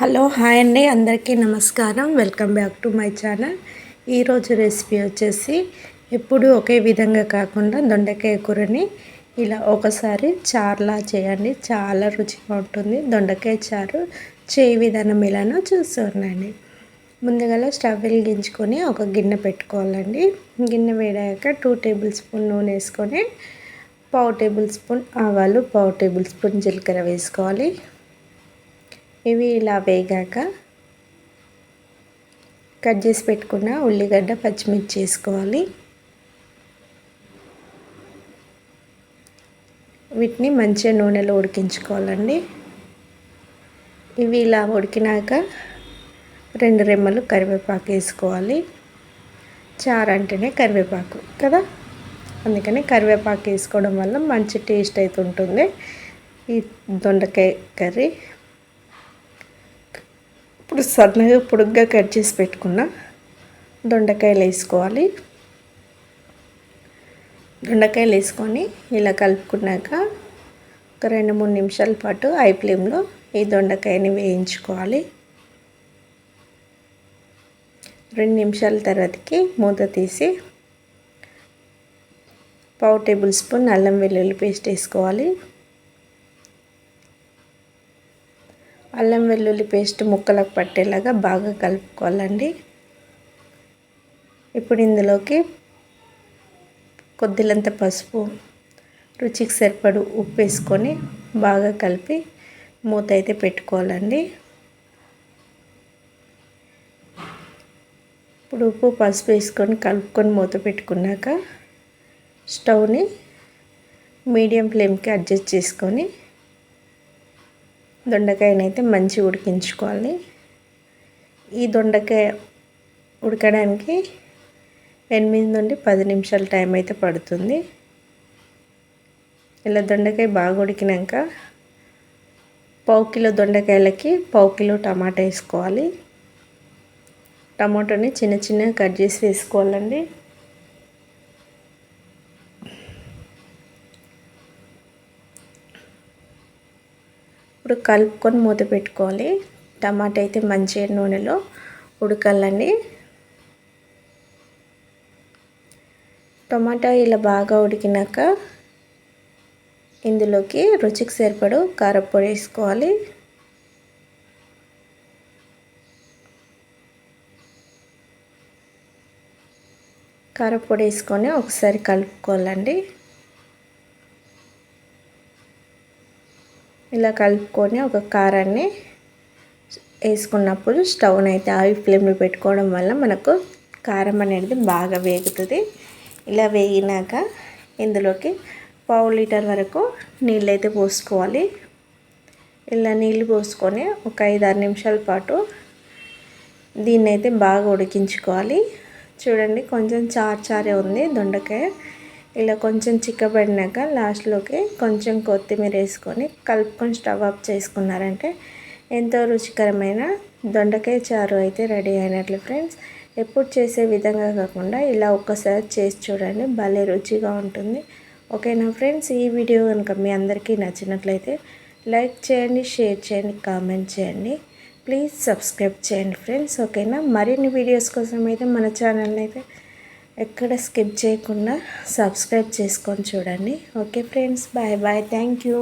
Hello hi అండి. అందరికీ నమస్కారం. Welcome back to my channel. ఈరోజు రెసిపీ వచ్చేసి ఎప్పుడు ఒకే విధంగా కాకుండా దొండకాయ కూరని ఇలా ఒకసారి చారులా చేయండి. చాలా రుచిగా ఉంటుంది. దొండకాయ చారు చేయి విధానం ఎలానో చూస్తున్నాండి ముందుగా స్టవ్ వెలిగించుకొని ఒక గిన్నె పెట్టుకోవాలండి. గిన్నె వేడాక టూ టేబుల్ స్పూన్ నూనె వేసుకొని పావు టేబుల్ స్పూన్ ఆవాలు పావు టేబుల్ స్పూన్ జీలకర్ర వేసుకోవాలి. ఇవి ఇలా వేగాక కట్ చేసి పెట్టుకున్న ఉల్లిగడ్డ పచ్చిమిర్చి వేసుకోవాలి. వీటిని మంచిగా నూనెలో ఉడికించుకోవాలండి. ఇవి ఇలా ఉడికినాక రెండు రెమ్మలు కరివేపాకు వేసుకోవాలి. చారు అంటేనే కరివేపాకు కదా? అందుకని కరివేపాకు వేసుకోవడం వల్ల మంచి టేస్ట్ అయితే ఉంటుంది. ఈ దొండకాయ కర్రీ ఇప్పుడు సన్నగా పొడుగ్గా కట్ చేసి పెట్టుకున్న దొండకాయలు వేసుకోవాలి. దొండకాయలు వేసుకొని ఇలా కలుపుకున్నాక ఒక రెండు మూడు నిమిషాల పాటు ఐ ఫ్లేమ్లో ఈ దొండకాయని వేయించుకోవాలి. రెండు నిమిషాల తర్వాతకి మూత తీసి పావు టేబుల్ స్పూన్ అల్లం వెల్లుల్లి పేస్ట్ వేసుకోవాలి. అల్లం వెల్లుల్లి పేస్ట్ ముక్కలకు పట్టేలాగా బాగా కలుపుకోవాలండి. ఇప్పుడు ఇందులోకి కొద్దిలంత పసుపు రుచికి సరిపడు ఉప్పు వేసుకొని బాగా కలిపి మూత అయితే పెట్టుకోవాలండి. ఇప్పుడు ఉప్పు పసుపు వేసుకొని కలుపుకొని మూత పెట్టుకున్నాక స్టవ్ని మీడియం ఫ్లేమ్కి అడ్జస్ట్ చేసుకొని దొండకాయనైతే మంచిగా ఉడికించుకోవాలి. ఈ దొండకాయ ఉడకడానికి ఎనిమిది నుండి పది నిమిషాల టైం అయితే పడుతుంది. ఇలా దొండకాయ బాగా ఉడికినాక పావు కిలో దొండకాయలకి పావు కిలో టమాటా వేసుకోవాలి. టమాటోని చిన్న చిన్నగా కట్ చేసి వేసుకోవాలండి. ఇప్పుడు కలుపుకొని మూత పెట్టుకోవాలి. టమాటా అయితే మంచిగా నూనెలో ఉడకాలండి. టమాటా ఇలా బాగా ఉడికినాక ఇందులోకి రుచికి సరిపడు కారపొడి వేసుకోవాలి. కారపొడి వేసుకొని ఒకసారి కలుపుకోవాలండి. ఇలా కలుపుకొని ఒక కారాన్ని వేసుకున్నప్పుడు స్టవ్ని అయితే ఆయిల్ ఫ్లేమ్లో పెట్టుకోవడం వల్ల మనకు కారం అనేది బాగా వేగుతుంది. ఇలా వేగినాక ఇందులోకి పావు లీటర్ వరకు నీళ్ళు అయితే పోసుకోవాలి. ఇలా నీళ్ళు పోసుకొని ఒక ఐదు ఆరు నిమిషాల పాటు దీన్ని అయితే బాగా ఉడికించుకోవాలి. చూడండి కొంచెం చార్ చారే ఉంది దొండకాయ. ఇలా కొంచెం చిక్కబడినాక లాస్ట్లోకి కొంచెం కొత్తిమీర వేసుకొని కలుపుకొని స్టవ్ ఆఫ్ చేసుకున్నారంటే ఎంతో రుచికరమైన దొండకాయ చారు అయితే రెడీ అయినట్లు ఫ్రెండ్స్. ఎప్పుడు చేసే విధంగా కాకుండా ఇలా ఒక్కసారి చేసి చూడండి భలే రుచిగా ఉంటుంది. ఓకేనా ఫ్రెండ్స్? ఈ వీడియో కనుక మీ అందరికీ నచ్చినట్లయితే లైక్ చేయండి షేర్ చేయండి కామెంట్ చేయండి. ప్లీజ్ సబ్స్క్రైబ్ చేయండి ఫ్రెండ్స్. ఓకేనా? మరిన్ని వీడియోస్ కోసం అయితే మన ఛానల్ అయితే ఎక్కడ స్కిప్ చేయకుండా సబ్స్క్రైబ్ చేసుకొని చూడండి. Okay friends bye bye. Thank you.